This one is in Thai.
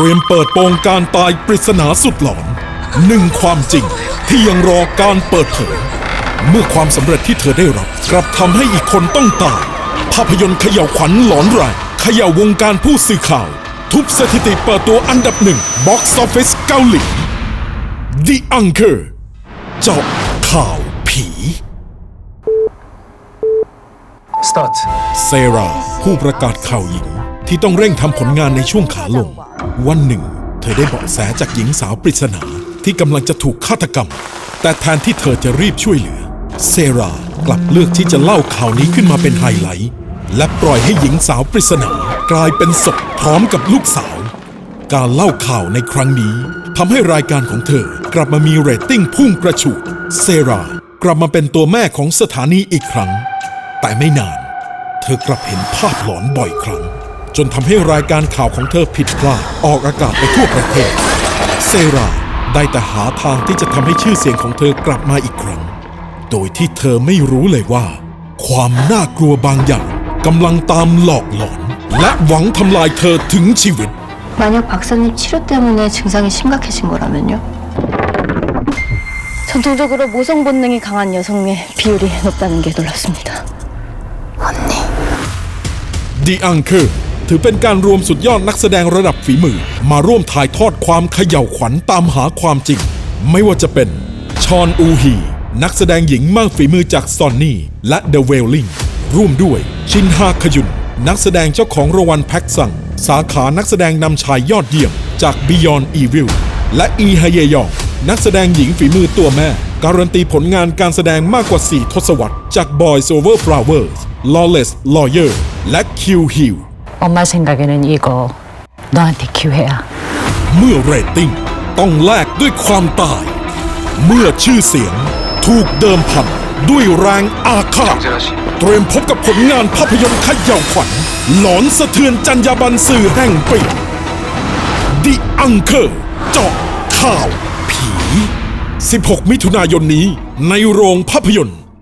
ตรียมเปิดโปงการตายปริศนาสุดหลอนหนึ่งความจริงที่ยังรอการเปิดเผย เมื่อความสำเร็จที่เธอได้รับ กลับทำให้อีกคนต้องตาย ภาพยนตร์เขย่าวขวัญหลอนแรงเขย่าวงการผู้สื่อข่าว ทุบสถิติเปิดตัวอันดับหนึ่งบ็อกซ์ออฟฟิศเกาหลี The Anchor เจาะข่าวผี Start เซราผู้ประกาศข่าวหญิง ที่ต้องเร่งทำผลงานในช่วงขาลง วันหนึ่ง เธอได้เบาะแสจากหญิงสาวปริศนาที่กำลังจะถูกฆาตกรรม แต่แทนที่เธอจะรีบช่วยเหลือ เซรากลับเลือกที่จะเล่าข่าวนี้ขึ้นมาเป็นไฮไลท์ และปล่อยให้หญิงสาวปริศนากลายเป็นศพพร้อมกับลูกสาว การเล่าข่าวในครั้งนี้ทำให้รายการของเธอกลับมามีเรตติ้งพุ่งกระฉูด เซรากลับมาเป็นตัวแม่ของสถานีอีกครั้ง แต่ไม่นาน เธอกลับเห็นภาพหลอนบ่อยครั้ง จนทำให้รายการข่าวของเธอผิดพลาดออกอากาศไปทั่วประเทศ เซราได้แต่หาทางที่จะทำให้ชื่อเสียงของเธอกลับมาอีกครั้ง โดยที่เธอไม่รู้เลยว่า ความน่ากลัวบางอย่างกำลังตามหลอกหลอน และหวังทำลายเธอถึงชีวิต 만약 박사님 치료 때문에 증상이 심각해진 거라면요? 전통적으로 모성 본능이 강한 여성의 비율이 높다는 게 놀랍습니다. 언니. The Anchor ถือเป็นการรวมสุดยอดนักแสดงระดับฝีมือ มาร่วมถ่ายทอดความเขย่าวขวัญตามหาความจริง ไม่ว่าจะเป็นชอนอูฮี นักแสดงหญิงมากฝีมือจากซอนนี่ และ The Wailing ร่วมด้วยชินฮาขยุน นักแสดงเจ้าของรางวัลแพ็กซัง สาขานักแสดงนำชายยอดเยี่ยม จาก Beyond Evil และอีฮเยยอง นักแสดงหญิงฝีมือตัวแม่ การันตีผลงานการแสดงมากกว่า 4 ทศวรรษ จาก Boys Over Flowers Lawless Lawyer และ Q Hill 엄마 생각에는 이거 너한테 기회야. เมื่อเรตติ้งต้องแลกด้วยความตาย เมื่อชื่อเสียงถูกเดิมพันด้วยแรงอาฆาต เตรียมพบกับผลงานภาพยนตร์เขย่าวขวัญ หลอนสะเทือนจัญญาบันสื่อแห่งปี The Anchor เจาะข่าวผี 16 มิถุนายนนี้ในโรงภาพยนตร์